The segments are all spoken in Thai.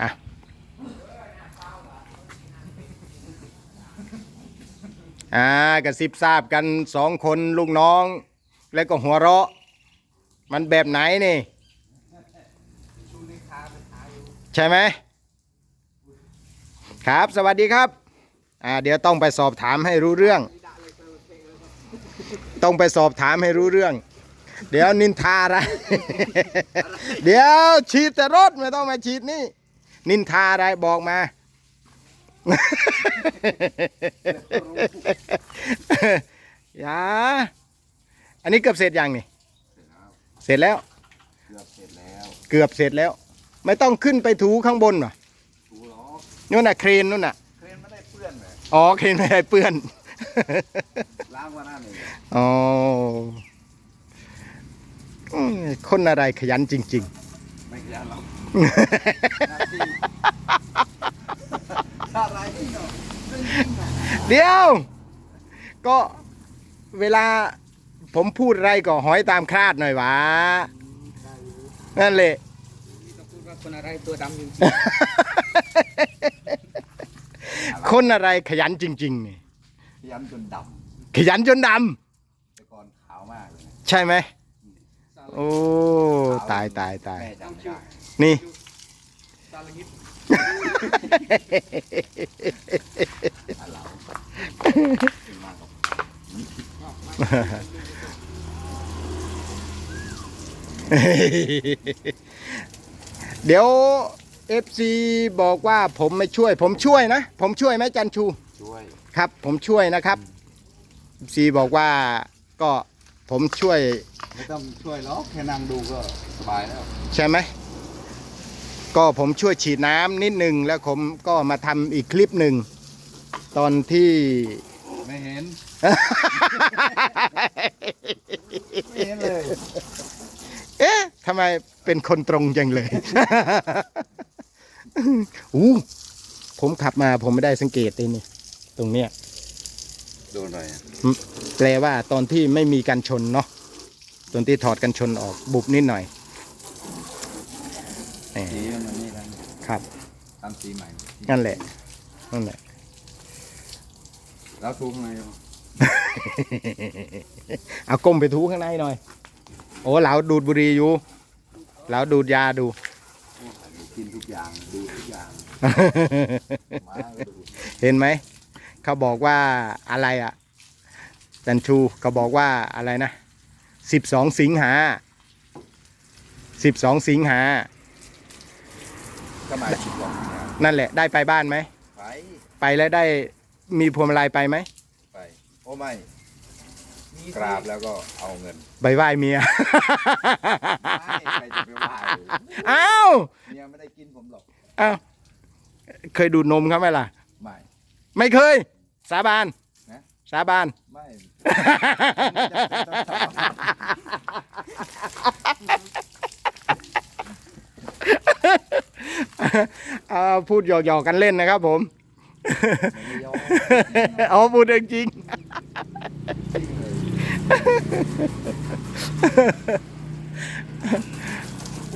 อะอ่ากระซิบทราบกันสองคนลูกน้อง แล้วก็หัวเราะ มันแบบไหนนี่ใช่ไหมครับ สวัสดีครับ อ่า เดี๋ยวต้องไปสอบถามให้รู้เรื่อง ต้องไปสอบถามให้รู้เรื่อง เดี๋ยวนินทาอะไร เดี๋ยวฉีดแต่รถไม่ต้องมาฉีดนี่ นินทาอะไรบอกมา อย่า อันนี้เกือบเสร็จยังนี่ เสร็จแล้ว เกือบเสร็จแล้ว เกือบเสร็จแล้ว ไม่ต้องขึ้นไปถูข้างบนหรอถูล้อนู่นน่ะเครนนู่นน่ะ เครนไม่ได้เปื้อนเลยอ๋อ เครนไม่ได้เปื้อน ล้างมาหน้าหนึ่งอ๋ออืมคนอะไรขยันจริงไม่ขยันหรอก หน้าที่ถ้าอะไรนี่เนาะๆเดี๋ยว ก็เวลาผมพูดอะไรก็หอยตามคลาดหน่อยวะนั่นแหละต้องพูดว่าคนอะไรตัวดำอยู่คนอะไรขยันจริงๆนี่ขยันจนดขยันจนดำแต่ก่อนขาวมากเลยนะำใช่ไหมโอ้ตายตายตายแม่จำไม่ได้นี่ ซาลงิดอะเราขึ้นมากับเดี๋ยว FC บอกว่าผมไม่ช่วย ผมช่วยนะ ผมช่วยไหมจันชู ช่วยครับ ผมช่วยนะครับ FC บอกว่าก็ผมช่วย ไม่ต้องช่วยหรอกแค่นั่งดูก็สบายแล้ว ใช่ไหม ก็ผมช่วยฉีดน้ำนิดหนึ่งแล้วผมก็มาทำอีกคลิปหนึ่ง ตอนที่ ไม่เห็น ไม่เห็นเลย เอ๊ะทำไมเป็นคนตรงจังเลยอู้ผมขับมาผมไม่ได้สังเกตเลยนี่ ตรงเนี้ยโดนอะไรอะแปลว่าตอนที่ไม่มีกันชนเนาะตอนที่ถอดกันชนออกบุบนิดหน่อย แหมสีมันนี่แล้วครับทำสีใหม่นั่นแหละนั่นแหละ แล้วทุกไงเอาก้มไปทูข้างในหน่อย โอ้เหลาดูดบุหรี่อยู่เหลาดูดยาดู กินทุกอย่างดูทุกอย่างมาก็ดูเห็นไหม เขาบอกว่าอะไรอะจันชูเขาบอกว่าอะไรนะสิบสองสิงหาสิบสองสิงหา ก็หมายถึงบอกนั่นแหละได้ไปบ้านไหม ไปไปแล้วได้มีพวงมาลัยไปไหม ไปโอ้ไม่กราบแล้วก็เอาเงินใบไหว้เมียไม่ใครจะไปไหว้อ้าวเมียไม่ได้กินผมหรอกอ้าวเคยดูดนมเขาไหมล่ะ ไม่ ไม่เคย สาบานนะ สาบาน ไม่ เอา พูดหยอกๆกันเล่นนะครับผมเอาพูดเรื่องจริง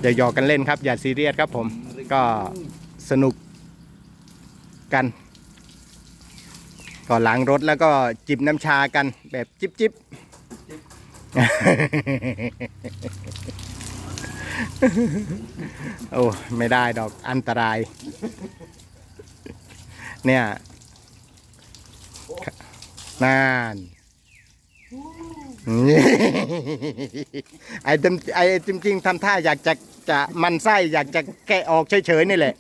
อย่าหยอกกันเล่นครับ อย่าซีเรียสครับผม ก็สนุกกัน ก็ล้างรถแล้วก็จิบน้ำชากันแบบจิบจิบ โอ้ไม่ได้ดอกอันตราย เนี่ยนานไอ้จำไอ้จริงๆทำท่าอยากจะจะมันไส้อยากจะแกะออกเฉยๆนี่แหละ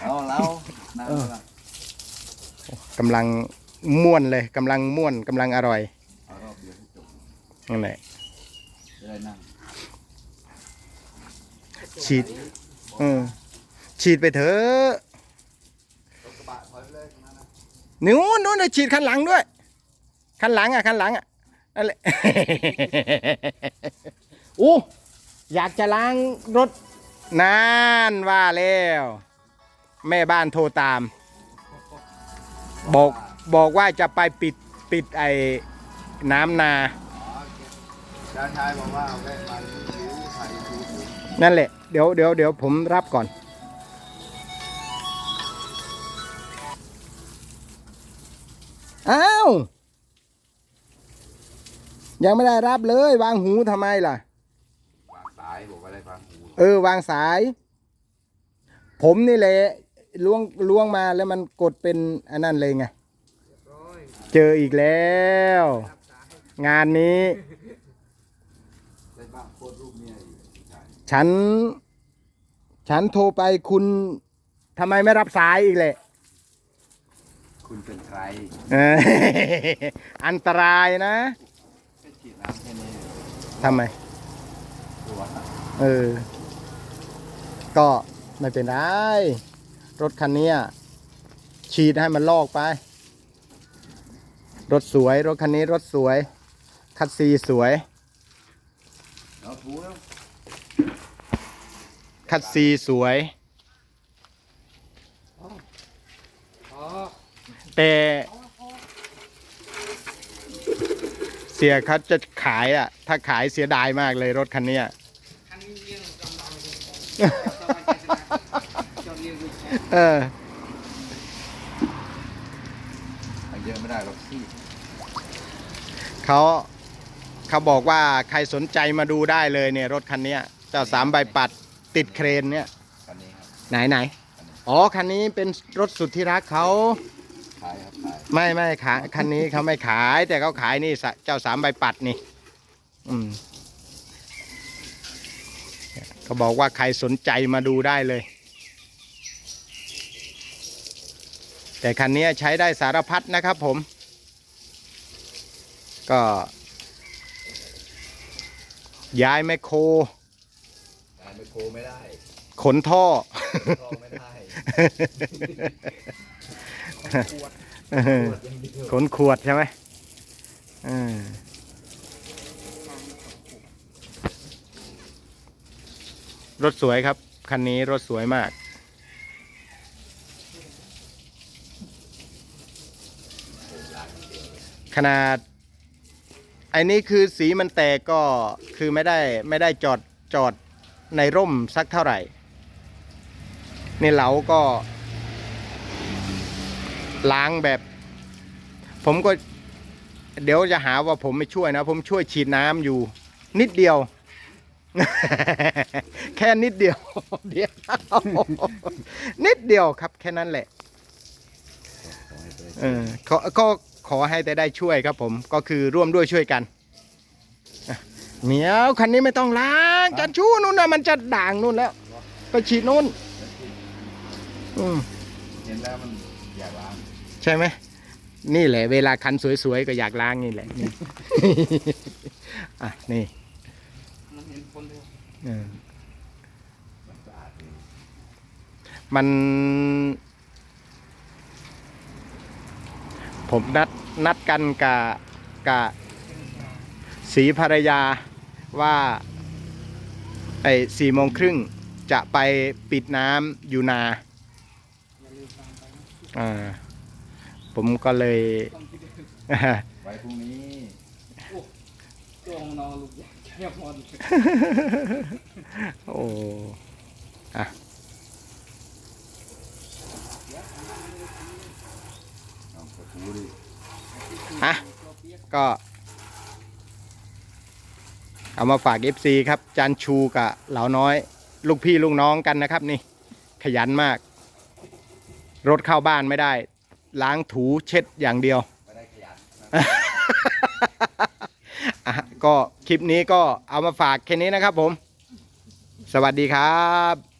เอาแล้วนั่งเลยล่ะกำลังม่วนเลยกำลังม่วนกำลังอร่อยเอารอบเดียวให้จบนั่นแหละจะ ได้นั่งฉีดเออฉีดไปเถอะรถกระบะถอยไปเลยตรงนั้นนะนู้นนู้นนะฉีดคันหลังด้วย คันหลังอะคันหลังอะนั่นแหละ อู้อยากจะล้างรถนานว่าแล้ว แม่บ้านโทรตาม บอกบอกว่าจะไปปิดปิดไอ้น้ำนาอ๋อ จานชายบอกว่าเอาแวะมาดูถ่ายดูดูนั่นแหละ เดี๋ยวเดี๋ยวเดี๋ยวผมรับก่อน อ้าว ยังไม่ได้รับเลย วางหูทำไมล่ะ วางสายบอกว่าได้ฟังหูเออ วางสาย ผมนี่แหละล้วงล้วงมาแล้วมันกดเป็นอันนั้นเลยไงร้อยเจออีกแล้วรับสายงานนี้ ได้บ้างโคตรรูปเมียอีกใช่ ฉัน ฉันโทรไปคุณทำไมไม่รับสายอีกเลยคุณเป็นใครเออ อันตรายนะแค่ฉีดน้ำแค่นี้ทำไมตัวนะเออ ก็ไม่เป็นไร รถคันเนี้ยฉีดให้มันลอกไป รถสวย รถคันนี้รถสวย คัดซีสวยเอาถูแล้ว คัดซีสวย แต่เสียเขาจะขายอะ ถ้าขายเสียดายมากเลยรถคันนี้เลี้ยงจำเราเลยสบายใจสบายจอดเลี้ยงเอเยอะไม่ได้หรอกที่เขาเขาบอกว่าใครสนใจมาดูได้เลยเนี่ย รถคันนี้เจ้าสามใบปัด ติดเครนเนี่ยคันนี้ครับ ไหนไหนอ๋อคันนี้เป็นรถสุดที่รักเขาขายครับขายไม่ไม่ขายคันนี้เขาไม่ขาย แต่เขาขายนี่สะเจ้าสามใบปัดนี่ อืมเขาบอกว่าใครสนใจมาดูได้เลย แต่คันนี้ใช้ได้สารพัดนะครับผม ก็ ย้ายแมคโครขาย ไมโครไม่ได้ขนท่อทองไม่ได้ปวดปวดอย่างเดียวขนขวดใช่ไหมเออรถสวยครับ คันนี้รถสวยมาก ขนาด ไอ้นี่คือสีมันแตกก็คือไม่ได้ไม่ได้จอดจอด ในร่มสักเท่าไหร่นี่เหลาก็ล้างแบบ ผมก็เดี๋ยวจะหาว่าผมไม่ช่วยนะ ผมช่วยฉีดน้ำอยู่ นิดเดียว แค่นิดเดียวเดียวนิดเดียวครับ แค่นั้นแหละเออขอก็ขอให้แต่ได้ช่วยครับผม ก็คือร่วมด้วยช่วยกันเหมียวคันนี้ไม่ต้องล้าง จันชูนู่นนะมันจะด่างนู่นแล้ว ไปฉีดนู่นอืมเห็นแล้วมันอยากล้างใช่ไหมนี่แหละ เวลาคันสวยๆก็อยากล้างนี่แหละนี่อะนี่มันเห็นคนเดียวเออมันสะอาดดีมันผมนัดนัดกันกับกับสีภรรยาว่า ไอ้สี่โมงครึ่งจะไปปิดน้ำอยู่นาอย่าลืมฟังไปนะอ่าผมก็เลยต้องคิดถึงไว้พรุ่งนี้ตัวของน้องลูกใหญ่แค่พอดีโอ้อะลองกดหูดิอะก็ เอามาฝาก FC ครับจานชูกับเหลาน้อย ลูกพี่ลูกน้องกันนะครับ นี่ ขยันมาก รถเข้าบ้านไม่ได้ ล้างถูเช็ดอย่างเดียว ไม่ได้ขยันอะก็คลิปนี้ก็เอามาฝากแค่นี้นะครับผม สวัสดีครับ